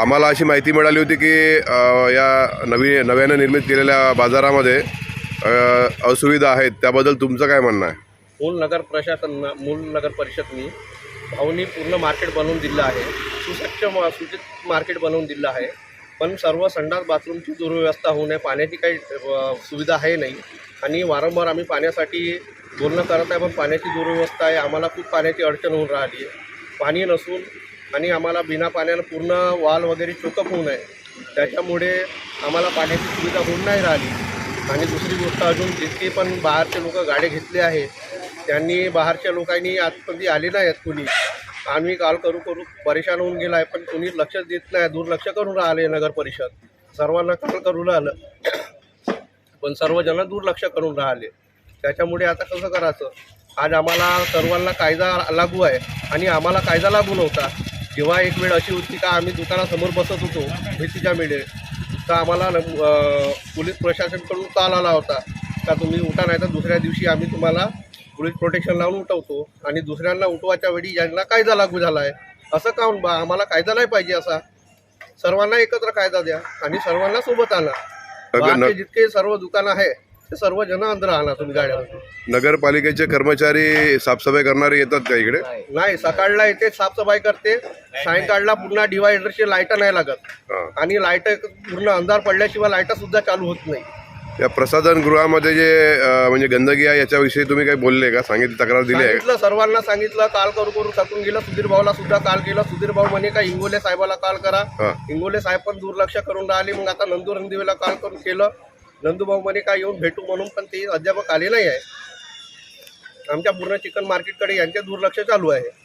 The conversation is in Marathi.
आम्हाला अशी माहिती मिळाली होती की या नवी नव्यानं निर्मित केलेल्या बाजारामध्ये असुविधा आहेत. त्याबद्दल तुमचं काय म्हणणं आहे? मूल नगर प्रशासन मूल नगर परिषदनी भाऊनी पूर्ण मार्केट बनवून दिलं आहे. सुसज्ज सुचित मार्केट बनवून दिलं आहे. पण सर्व संडास बाथरूमची दुर्व्यवस्था होऊ नये पाण्याची काही सुविधा आहे नाही. आणि वारंवार आम्ही पाण्यासाठी बोलणं करत आहे पण पाण्याची दुर्व्यवस्था आहे. आम्हाला खूप पाण्याची अडचण होऊन राहिली आहे. पाणी नसून आणि आम्हाला बिना पाण्यानं पूर्ण वाल वगैरे चोकअप होऊ नये. त्याच्यामुळे आम्हाला पाण्याची सुविधा होऊन नाही राहिली. आणि दुसरी गोष्ट अजून जितके पण बाहेरचे लोक गाड्या घेतले आहे त्यांनी बाहेरच्या लोकांनी आजपर्यंत आले नाही आहेत कुणी. आम्ही काल करू करू परेशान होऊन गेला आहे पण कुणी लक्ष देत नाही दुर्लक्ष करून राहिले नगर परिषद. सर्वांना काल करू राहिलं. पण सर्वजण दुर्लक्ष करून राहिले. त्याच्यामुळे आता कसं करायचं? आज आम्हाला सर्वांना कायदा लागू आहे आणि आम्हाला कायदा लागू नव्हता. जेव्हा एक वेळ अशी होती का आम्ही दुकानासमोर बसत होतो भीतीच्या मिळे तर आम्हाला पोलीस प्रशासनकडून कॉल आला होता का तुम्ही उठा नाही तर दुसऱ्या दिवशी आम्ही तुम्हाला पोलीस प्रोटेक्शन लावून उठवतो आणि दुसऱ्यांना उठवायच्या वेळी ज्यांना कायदा लागू झाला आहे. असं काऊन बा आम्हाला कायदा नाही पाहिजे असा? सर्वांना एकत्र कायदा द्या आणि सर्वांना सोबत आणा. जितके सर्व दुकानं आहे ते सर्व जण अंदर आणा तुम्ही गाड्यावर नगरपालिकेचे कर्मचारी साफसफाई करणारे येतात का इकडे? नाही. सकाळला येते साफसफाई करते. सायंकाळला पुन्हा डिवायडरची लाइट नाही लागत. हां. आणि लाइट पूर्ण अंधार पडल्याशिवाय लाइट सुद्धा चालू होत नाही. या प्रसाधन गृहामध्ये जे अ, म्हणजे गंदगी आहे याच्याविषयी तुम्ही काही बोलले का? सांगितली तक्रार दिली आहे? सांगितलं सर्वांना सांगितलं काल करू करू थकून गेलं सुधीर भाऊला सुद्धा काल केलं. सुधीर भाऊ म्हणे का इंगोले साहेबाला कॉल करा. हां. इंगोले साहेब पण दुर्लक्ष करून राहिले मग आता नंदू रणदिवेला कॉल करून केलं. नंदूभाऊ म्हणे का येऊन भेटू म्हणून पण ते अद्याप आले नाही आहे. आमच्या पूर्ण चिकन मार्केटकडे यांचे दुर्लक्ष चालू आहे.